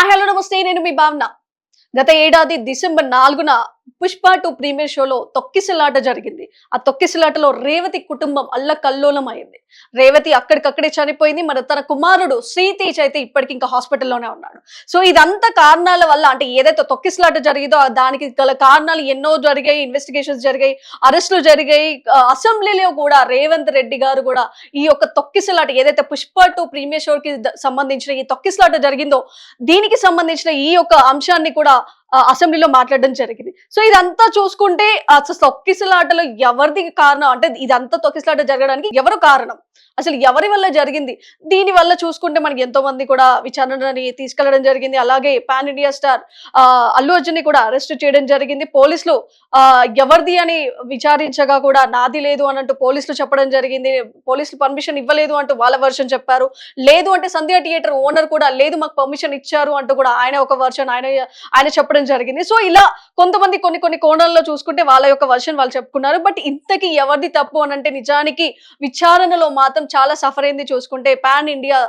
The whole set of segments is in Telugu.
హాయ్ హలో నమస్తే నేను మీ భావన. గత ఏడాది డిసెంబర్ నాలుగున పుష్ప టూ ప్రీమియర్ షోలో తొక్కిసలాట జరిగింది. ఆ తొక్కిసలాటలో రేవతి కుటుంబం అల్లకల్లోలం అయింది రేవతి అక్కడికక్కడే చనిపోయింది. మరి తన కుమారుడు శ్రీతేజ్ అయితే ఇప్పటికి ఇంకా హాస్పిటల్లోనే ఉన్నాడు. సో ఇదంతా కారణాల వల్ల అంటే ఏదైతే తొక్కిసలాట జరిగిందో దానికి గల కారణాలు ఎన్నో జరిగాయి ఇన్వెస్టిగేషన్స్ జరిగాయి అరెస్టులు జరిగాయి. అసెంబ్లీలో కూడా రేవంత్ రెడ్డి గారు కూడా ఈ యొక్క తొక్కిసలాట ఏదైతే పుష్ప టూ ప్రీమియర్ షోకి సంబంధించిన ఈ తొక్కిసలాట జరిగిందో దీనికి సంబంధించిన ఈ యొక్క అంశాన్ని కూడా అసెంబ్లీలో మాట్లాడడం జరిగింది. సో ఇదంతా చూసుకుంటే అసలు తొక్కిసలాటలో ఎవరిది కారణం? అంటే ఇదంతా తొక్కిసలాట జరగడానికి ఎవరు కారణం? అసలు ఎవరి వల్ల జరిగింది? దీని వల్ల చూసుకుంటే మనకి ఎంతో మంది కూడా విచారణని తీసుకెళ్ళడం జరిగింది. అలాగే పాన్ ఇండియా స్టార్ అల్లు అర్జున్ని కూడా అరెస్ట్ చేయడం జరిగింది. పోలీసులు ఎవరిది అని విచారించగా కూడా నాది లేదు అని అంటూ పోలీసులు చెప్పడం జరిగింది. పోలీసులు పర్మిషన్ ఇవ్వలేదు అంటూ వాళ్ళ వర్షన్ చెప్పారు. లేదు అంటే సంధ్య థియేటర్ ఓనర్ కూడా లేదు మాకు పర్మిషన్ ఇచ్చారు అంటూ కూడా ఆయన ఒక వర్షన్ ఆయన ఆయన చెప్పడం జరిగింది. సో ఇలా కొంతమంది కొన్ని కొన్ని కోణాల్లో చూసుకుంటే వాళ్ళ యొక్క వర్షన్ వాళ్ళు చెప్పుకున్నారు. బట్ ఇంతకీ ఎవరిది తప్పు అని అంటే నిజానికి విచారణలో మాత్రం చాలా సఫర్ అయింది చూసుకుంటే. Pan India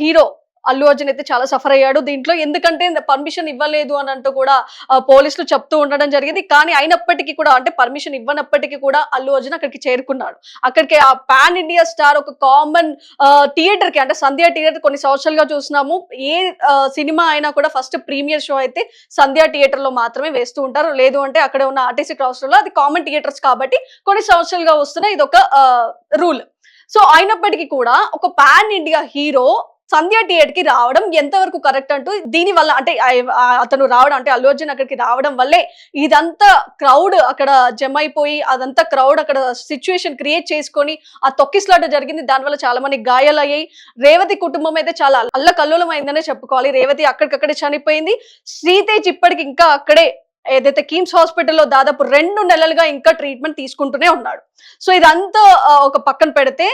hero Allu Arjun అయితే చాలా సఫర్ అయ్యాడు. దీంట్లో ఎందుకంటే పర్మిషన్ ఇవ్వలేదు అని అంటూ కూడా పోలీసులు చెప్తూ ఉండడం జరిగింది. కానీ అయినప్పటికీ కూడా అంటే పర్మిషన్ ఇవ్వనప్పటికీ కూడా అల్లు అర్జున్ అక్కడికి చేరుకున్నాడు. అక్కడికి ఆ పాన్ ఇండియా స్టార్ ఒక కామన్ థియేటర్కి అంటే సంధ్యా థియేటర్ కొన్ని సంవత్సరాలుగా చూసినాము ఏ సినిమా అయినా కూడా ఫస్ట్ ప్రీమియర్ షో అయితే సంధ్యా థియేటర్లో మాత్రమే వేస్తూ ఉంటారు. లేదు అంటే అక్కడ ఉన్న ఆర్టీసీ క్రాస్లో అది కామన్ థియేటర్స్ కాబట్టి కొన్ని సంవత్సరాలుగా వస్తున్నాయి ఇది ఒక రూల్. సో అయినప్పటికీ కూడా ఒక పాన్ ఇండియా హీరో సంధ్య థియేటర్కి రావడం ఎంతవరకు కరెక్ట్ అంటూ దీని వల్ల అంటే అతను రావడం అంటే అల్లు అర్జున్ అక్కడికి రావడం వల్లే ఇదంతా క్రౌడ్ అక్కడ జమ అయిపోయి అదంతా క్రౌడ్ అక్కడ సిచ్యువేషన్ క్రియేట్ చేసుకొని ఆ తొక్కిస్లాట జరిగింది. దానివల్ల చాలా మంది గాయాలయ్యాయి. రేవతి కుటుంబం అయితే చాలా అల్లకల్లోలం అయిందనే చెప్పుకోవాలి. రేవతి అక్కడికక్కడే చనిపోయింది. శ్రీతేజ్ ఇప్పటికి ఇంకా అక్కడే ఏదైతే కిమ్స్ హాస్పిటల్లో దాదాపు రెండు నెలలుగా ఇంకా ట్రీట్మెంట్ తీసుకుంటూనే ఉన్నాడు. సో ఇదంతా ఒక పక్కన పెడితే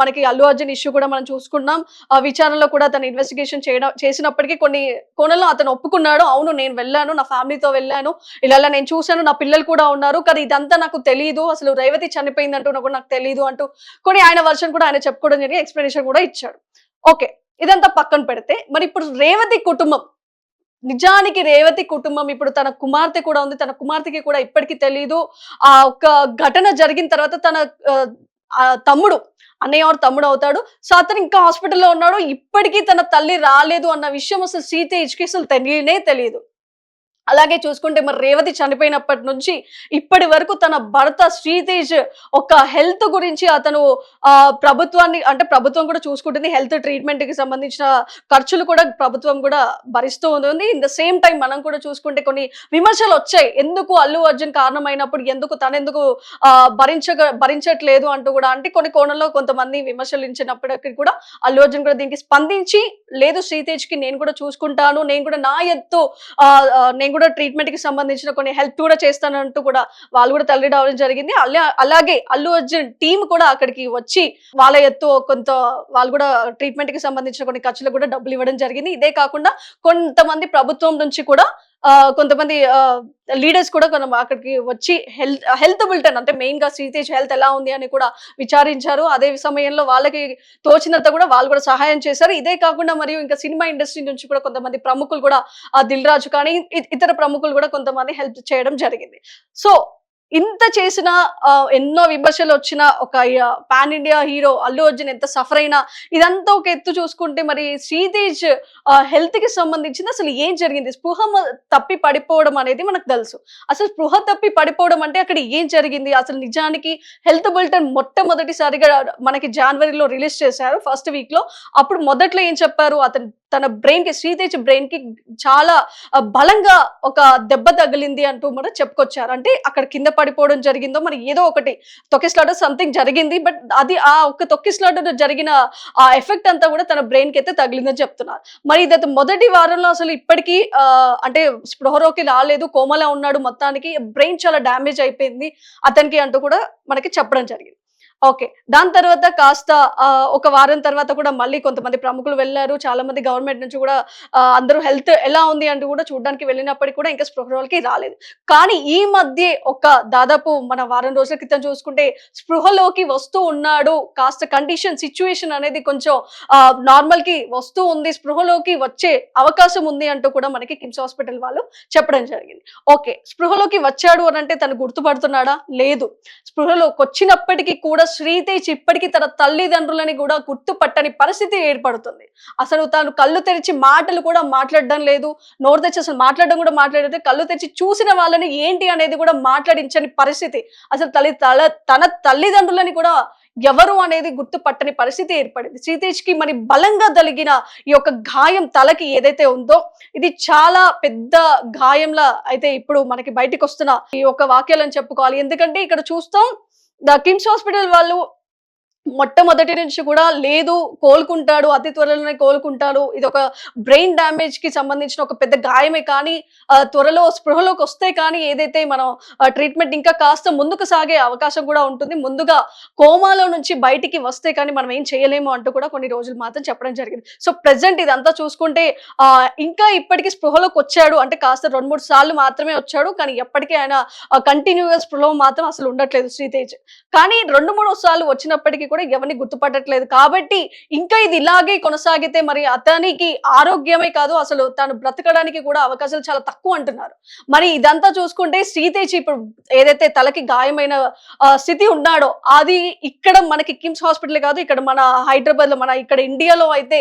మనకి అల్లు అర్జున్ ఇష్యూ కూడా మనం చూసుకున్నాం ఆ విచారణలో కూడా తను ఇన్వెస్టిగేషన్ చేయడం చేసినప్పటికీ కొన్ని కోణంలో అతను ఒప్పుకున్నాడు. అవును నేను వెళ్ళాను నా ఫ్యామిలీతో వెళ్ళాను. ఇలా నేను చూశాను నా పిల్లలు కూడా ఉన్నారు. కానీ ఇదంతా నాకు తెలియదు అసలు రేవతి చనిపోయింది అంటూ కూడా నాకు తెలియదు అంటూ కొన్ని ఆయన వర్షన్ కూడా ఆయన చెప్పుకోవడం జరిగి ఎక్స్ప్లెనేషన్ కూడా ఇచ్చాడు. ఓకే ఇదంతా పక్కన పెడితే మరి ఇప్పుడు రేవతి కుటుంబం నిజానికి రేవతి కుటుంబం ఇప్పుడు తన కుమార్తె కూడా ఉంది. తన కుమార్తెకి కూడా ఇప్పటికీ తెలియదు ఆ ఒక ఘటన జరిగిన తర్వాత తన తమ్ముడు అన్నయ్య వారు తమ్ముడు అవుతాడు. సో అతను ఇంకా హాస్పిటల్లో ఉన్నాడు. ఇప్పటికీ తన తల్లి రాలేదు అన్న విషయం అసలు సీత అసలు తెలియనే తెలియదు. అలాగే చూసుకుంటే మరి రేవతి చనిపోయినప్పటి నుంచి ఇప్పటి వరకు తన భర్త శ్రీతేజ్ ఒక హెల్త్ గురించి అతను ఆ ప్రభుత్వాన్ని అంటే ప్రభుత్వం కూడా చూసుకుంటుంది హెల్త్ ట్రీట్మెంట్కి సంబంధించిన ఖర్చులు కూడా ప్రభుత్వం కూడా భరిస్తూ ఉంది. ఇన్ ద సేమ్ టైం మనం కూడా చూసుకుంటే కొన్ని విమర్శలు వచ్చాయి. ఎందుకు అల్లు అర్జున్ కారణమైనప్పుడు ఎందుకు తనెందుకు భరించ భరించట్లేదు అంటూ కూడా. అంటే కొన్ని కోణంలో కొంతమంది విమర్శలించినప్పటికీ కూడా అల్లు అర్జున్ కూడా దీనికి స్పందించి లేదు శ్రీతేజ్కి నేను కూడా చూసుకుంటాను నేను కూడా నా ఎత్తు ఆ, నేను కూడా ట్రీట్మెంట్కి సంబంధించిన కొన్ని హెల్ప్ కూడా చేస్తానంటూ కూడా వాళ్ళు కూడా తల్లి రావడం జరిగింది. అలాగే అల్లు అర్జున్ టీం కూడా అక్కడికి వచ్చి వాళ్ళ ఎత్తు కొంత వాళ్ళు కూడా ట్రీట్మెంట్కి సంబంధించిన కొన్ని ఖర్చులు కూడా డబ్బులు ఇవ్వడం జరిగింది. ఇదే కాకుండా కొంతమంది ప్రభుత్వం నుంచి కూడా కొంతమంది లీడర్స్ కూడా కొంత అక్కడికి వచ్చి హెల్త్ హెల్త్ బులెటిన్ అంటే మెయిన్గా శ్రీతేజ్ హెల్త్ ఎలా ఉంది అని కూడా విచారించారు. అదే సమయంలో వాళ్ళకి తోచినంత కూడా వాళ్ళు కూడా సహాయం చేశారు. ఇదే కాకుండా మరియు ఇంకా సినిమా ఇండస్ట్రీ నుంచి కూడా కొంతమంది ప్రముఖులు కూడా ఆ దిల్ రాజు కానీ ఇతర ప్రముఖులు కూడా కొంతమంది హెల్ప్ చేయడం జరిగింది. సో ఇంత చేసిన ఎన్నో విమర్శలు వచ్చిన ఒక pan India hero Allu Arjun ఎంత సఫర్ అయినా ఇదంతా ఒక ఎత్తు చూసుకుంటే మరి శ్రీతేజ్ హెల్త్కి సంబంధించింది అసలు ఏం జరిగింది? స్పృహ తప్పి పడిపోవడం అనేది మనకు తెలుసు. అసలు స్పృహ తప్పి పడిపోవడం అంటే అక్కడ ఏం జరిగింది? అసలు నిజానికి హెల్త్ బులెటిన్ మొట్టమొదటిసారిగా మనకి జనవరిలో రిలీజ్ చేశారు ఫస్ట్ వీక్లో. అప్పుడు మొదట్లో ఏం చెప్పారు? అతను తన బ్రెయిన్కి శ్రీతేజ్ బ్రెయిన్కి చాలా బలంగా ఒక దెబ్బ తగిలింది అంటూ మరి చెప్పుకొచ్చారు. అంటే అక్కడ కింద పడిపోవడం జరిగిందో మరి ఏదో ఒకటి తొక్కిస్లాడో సంథింగ్ జరిగింది బట్ అది ఆ ఒక్క తొక్కిస్లాడో జరిగిన ఆ ఎఫెక్ట్ అంతా కూడా తన బ్రెయిన్కి అయితే తగిలిందని చెప్తున్నారు. మరి ఇది మొదటి వారంలో అసలు ఇప్పటికీ అంటే స్పృహలోకి రాలేదు కోమలా ఉన్నాడు మొత్తానికి బ్రెయిన్ చాలా డ్యామేజ్ అయిపోయింది అతనికి అంటూ కూడా మనకి చెప్పడం జరిగింది. ఓకే. దాని తర్వాత కాస్త ఒక వారం తర్వాత కూడా మళ్ళీ కొంతమంది ప్రముఖులు వెళ్ళారు. చాలా మంది గవర్నమెంట్ నుంచి కూడా అందరూ హెల్త్ ఎలా ఉంది అంటూ కూడా చూడడానికి వెళ్ళినప్పటికీ కూడా ఇంకా స్పృహలోకి రాలేదు. కానీ ఈ మధ్య ఒక దాదాపు మన వారం రోజుల క్రితం చూసుకుంటే స్పృహలోకి వస్తూ ఉన్నాడు. కాస్త కండిషన్ సిచ్యువేషన్ అనేది కొంచెం నార్మల్కి వస్తూ ఉంది. స్పృహలోకి వచ్చే అవకాశం ఉంది అంటూ కూడా మనకి కిమ్స్ హాస్పిటల్ వాళ్ళు చెప్పడం జరిగింది. ఓకే. స్పృహలోకి వచ్చాడు అని అంటే తను గుర్తుపడుతున్నాడా? లేదు. స్పృహలోకి వచ్చినప్పటికీ కూడా శ్రీతేజ్ ఇప్పటికీ తన తల్లిదండ్రులని కూడా గుర్తుపట్టని పరిస్థితి ఏర్పడుతుంది. అసలు తాను కళ్ళు తెరిచి మాటలు కూడా మాట్లాడడం లేదు. నోరు తెచ్చి అసలు మాట్లాడడం కూడా మాట్లాడితే కళ్ళు తెరిచి చూసిన వాళ్ళని ఏంటి అనేది కూడా మాట్లాడించని పరిస్థితి. అసలు తల్లి తల తన తల్లిదండ్రులని కూడా ఎవరు అనేది గుర్తుపట్టని పరిస్థితి ఏర్పడింది. శ్రీతేజ్కి మరి బలంగా తలిగిన ఈ యొక్క గాయం తలకి ఏదైతే ఉందో ఇది చాలా పెద్ద గాయంలా అయితే ఇప్పుడు మనకి బయటకు వస్తున్న ఈ యొక్క వాక్యాలను చెప్పుకోవాలి. ఎందుకంటే ఇక్కడ చూస్తాం ద కిమ్స్ హాస్పిటల్ వాళ్ళు మొట్టమొదటి నుంచి కూడా లేదు కోలుకుంటాడు అతి త్వరలోనే కోలుకుంటాడు. ఇది ఒక బ్రెయిన్ డ్యామేజ్కి సంబంధించిన ఒక పెద్ద గాయమే కానీ త్వరలో స్పృహలోకి వస్తే కానీ ఏదైతే మనం ట్రీట్మెంట్ ఇంకా కాస్త ముందుకు సాగే అవకాశం కూడా ఉంటుంది. ముందుగా కోమాలో నుంచి బయటికి వస్తే కానీ మనం ఏం చేయలేము అంటూ కూడా కొన్ని రోజులు మాత్రం చెప్పడం జరిగింది. సో ప్రెసెంట్ ఇదంతా చూసుకుంటే ఇంకా ఇప్పటికీ స్పృహలోకి వచ్చాడు. అంటే కాస్త రెండు మూడు సార్లు మాత్రమే వచ్చాడు. కానీ ఎప్పటికీ ఆయన కంటిన్యూగా స్పృహలో మాత్రం అసలు ఉండట్లేదు శ్రీతేజ్. కానీ రెండు మూడు సార్లు వచ్చినప్పటికీ కూడా ఎవరిని గుర్తుపట్టట్లేదు. కాబట్టి ఇంకా ఇది ఇలాగే కొనసాగితే మరి అతనికి ఆరోగ్యమే కాదు అసలు తను బ్రతకడానికి కూడా అవకాశాలు చాలా తక్కువ అంటున్నారు. మరి ఇదంతా చూసుకుంటే శ్రీతేజ్ ఇప్పుడు ఏదైతే తలకి గాయమైన స్థితి ఉన్నాడో అది ఇక్కడ మనకి కిమ్స్ హాస్పిటల్ కాదు ఇక్కడ మన హైదరాబాద్లో మన ఇక్కడ ఇండియాలో అయితే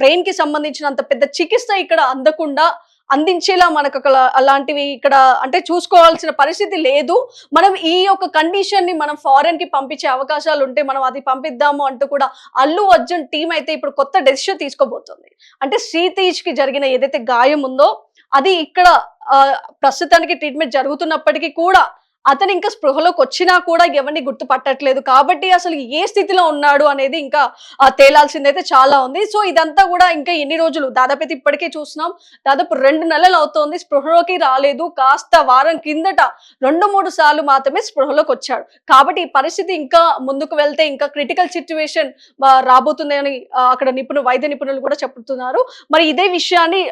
బ్రెయిన్కి సంబంధించినంత పెద్ద చికిత్స ఇక్కడ అందకుండా అందించేలా మనకు ఒక అలాంటివి ఇక్కడ అంటే చూసుకోవాల్సిన పరిస్థితి లేదు. మనం ఈ యొక్క కండిషన్ని మనం ఫారెన్కి పంపించే అవకాశాలు ఉంటే మనం అది పంపిద్దాము అంటూ కూడా అల్లు అర్జున్ టీం అయితే ఇప్పుడు కొత్త డెసిషన్ తీసుకోబోతుంది. అంటే శ్రీతేజ్కి జరిగిన ఏదైతే గాయం ఉందో అది ఇక్కడ ప్రస్తుతానికి ట్రీట్మెంట్ జరుగుతున్నప్పటికీ కూడా అతను ఇంకా స్పృహలోకి వచ్చినా కూడా ఎవరిని గుర్తుపట్టట్లేదు. కాబట్టి అసలు ఏ స్థితిలో ఉన్నాడు అనేది ఇంకా తేలాల్సింది తేలాల్సిందైతే చాలా ఉంది. సో ఇదంతా కూడా ఇంకా ఎన్ని రోజులు? దాదాపు అయితే ఇప్పటికే చూస్తున్నాం. దాదాపు రెండు నెలలు అవుతోంది స్పృహలోకి రాలేదు. కాస్త వారం కిందట రెండు మూడు సార్లు మాత్రమే స్పృహలోకి వచ్చాడు. కాబట్టి ఈ పరిస్థితి ఇంకా ముందుకు వెళ్తే ఇంకా క్రిటికల్ సిచ్యువేషన్ రాబోతుంది అని అక్కడ నిపుణులు వైద్య నిపుణులు కూడా చెప్తున్నారు. మరి ఇదే విషయాన్ని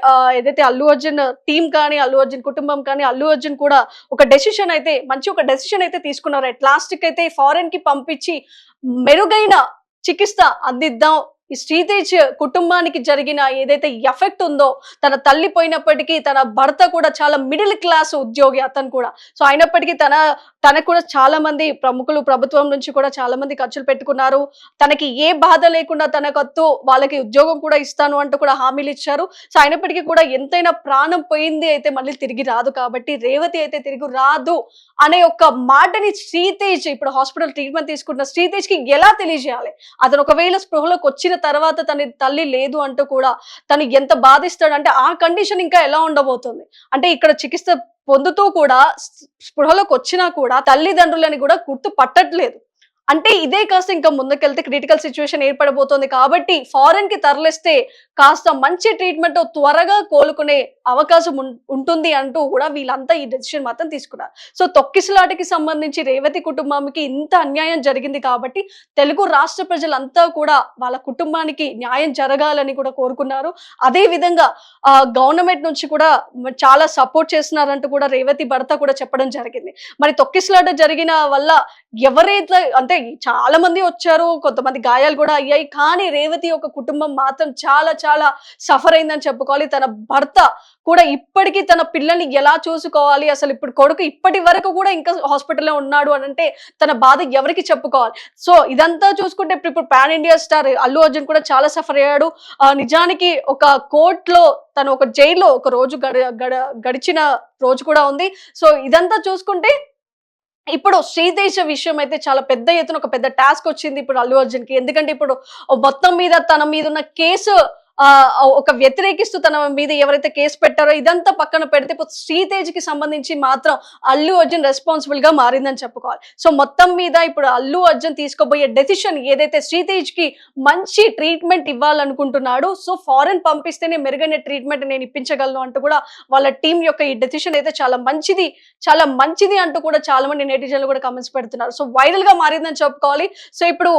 ఏదైతే అల్లు అర్జున్ టీం కానీ అల్లు అర్జున్ కుటుంబం కానీ అల్లు అర్జున్ కూడా ఒక డెసిషన్ అయితే మంచి ఒక డెసిషన్ అయితే తీసుకున్నారు. అట్ లాస్ట్కి అయితే ఫారెన్కి పంపించి మెరుగైన చికిత్స అందిద్దాం ఈ శ్రీతేజ్ కుటుంబానికి జరిగిన ఏదైతే ఎఫెక్ట్ ఉందో తన తల్లి పోయినప్పటికీ తన భర్త కూడా చాలా మిడిల్ క్లాస్ ఉద్యోగి అతను కూడా. సో అయినప్పటికీ తన తనకు కూడా చాలా మంది ప్రముఖులు ప్రభుత్వం నుంచి కూడా చాలా మంది ఖర్చులు పెట్టుకున్నారు. తనకి ఏ బాధ లేకుండా తనకత్తు వాళ్ళకి ఉద్యోగం కూడా ఇస్తాను అంటూ కూడా హామీలు ఇచ్చారు. సో అయినప్పటికీ కూడా ఎంతైనా ప్రాణం పోయింది అయితే మళ్ళీ తిరిగి రాదు కాబట్టి రేవతి అయితే తిరిగి రాదు అనే ఒక మాటని శ్రీతేజ్ ఇప్పుడు హాస్పిటల్ ట్రీట్మెంట్ తీసుకుంటున్న శ్రీతేజ్కి ఎలా తెలియజేయాలి? అతను ఒకవేళ స్పృహలోకి వచ్చిన తర్వాత తన తల్లి లేదు అంటూ కూడా తను ఎంత బాధిస్తాడు అంటే ఆ కండిషన్ ఇంకా ఎలా ఉండబోతుంది? అంటే ఇక్కడ చికిత్స పొందుతూ కూడా స్పృహలోకి వచ్చినా కూడా తల్లిదండ్రులని కూడా గుర్తు పట్టట్లేదు. అంటే ఇదే కాస్త ఇంకా ముందుకెళ్తే క్రిటికల్ సిచ్యువేషన్ ఏర్పడబోతోంది. కాబట్టి ఫారెన్కి తరలిస్తే కాస్త మంచి ట్రీట్మెంట్ త్వరగా కోలుకునే అవకాశం ఉం- ఉంటుంది అంటూ కూడా వీళ్ళంతా ఈ డెసిషన్ మాత్రం తీసుకున్నారు. సో తొక్కిసలాటకి సంబంధించి రేవతి కుటుంబానికి ఇంత అన్యాయం జరిగింది కాబట్టి తెలుగు రాష్ట్ర ప్రజలంతా కూడా వాళ్ళ కుటుంబానికి న్యాయం జరగాలని కూడా కోరుకున్నారు. అదే విధంగా గవర్నమెంట్ నుంచి కూడా చాలా సపోర్ట్ చేస్తున్నారంటూ కూడా రేవతి భర్త కూడా చెప్పడం జరిగింది. మరి తొక్కిసలాట జరిగిన వల్ల ఎవరైతే అంటే చాలా మంది వచ్చారు కొంతమంది గాయాలు కూడా అయ్యాయి. కానీ రేవతి యొక్క కుటుంబం మాత్రం చాలా చాలా సఫర్ అయిందని చెప్పుకోవాలి. తన భర్త కూడా ఇప్పటికీ తన పిల్లల్ని ఎలా చూసుకోవాలి అసలు ఇప్పుడు కొడుకు ఇప్పటి వరకు కూడా ఇంకా హాస్పిటల్లో ఉన్నాడు అని అంటే తన బాధ ఎవరికి చెప్పుకోవాలి. సో ఇదంతా చూసుకుంటే ఇప్పుడు ఇప్పుడు pan India star Allu Arjun కూడా చాలా సఫర్ అయ్యాడు. నిజానికి ఒక కోర్టులో తను ఒక జైల్లో ఒక రోజు గడ గడ గడిచిన రోజు కూడా ఉంది. సో ఇదంతా చూసుకుంటే ఇప్పుడు శ్రీదేశ విషయం అయితే చాలా పెద్ద ఎత్తున ఒక పెద్ద టాస్క్ వచ్చింది ఇప్పుడు అల్లు అర్జున్కి ఎందుకంటే ఇప్పుడు మొత్తం మీద తన మీద ఉన్న కేసు ఒక వ్యతిరేకిస్తూ తన మీద ఎవరైతే కేసు పెట్టారో ఇదంతా పక్కన పెడితే శ్రీతేజ్కి సంబంధించి మాత్రం అల్లు అర్జున్ రెస్పాన్సిబుల్గా మారిందని చెప్పుకోవాలి. సో మొత్తం మీద ఇప్పుడు అల్లు అర్జున్ తీసుకోబోయే డెసిషన్ ఏదైతే శ్రీతేజ్కి మంచి ట్రీట్మెంట్ ఇవ్వాలనుకుంటున్నాడు సో ఫారెన్ పంపిస్తేనే మెరుగైన ట్రీట్మెంట్ నేను ఇప్పించగలను అంటూ కూడా వాళ్ళ టీం యొక్క ఈ డెసిషన్ అయితే చాలా మంచిది చాలా మంచిది అంటూ కూడా చాలా మంది నెటిజన్లు కూడా కమెంట్స్ పెడుతున్నారు. సో వైరల్గా మారిందని చెప్పుకోవాలి. సో ఇప్పుడు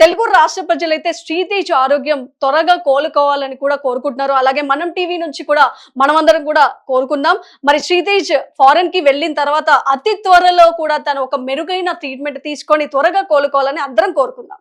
తెలుగు రాష్ట్ర ప్రజలైతే శ్రీతేజ్ ఆరోగ్యం త్వరగా కోలుకోవాలని కూడా కోరుకుంటున్నారు. అలాగే మనం టీవీ నుంచి కూడా మనమందరం కూడా కోరుకుందాం. మరి శ్రీతేజ్ ఫారెన్కి వెళ్ళిన తర్వాత అతి త్వరలో కూడా తను ఒక మెరుగైన ట్రీట్మెంట్ తీసుకొని త్వరగా కోలుకోవాలని అందరం కోరుకుందాం.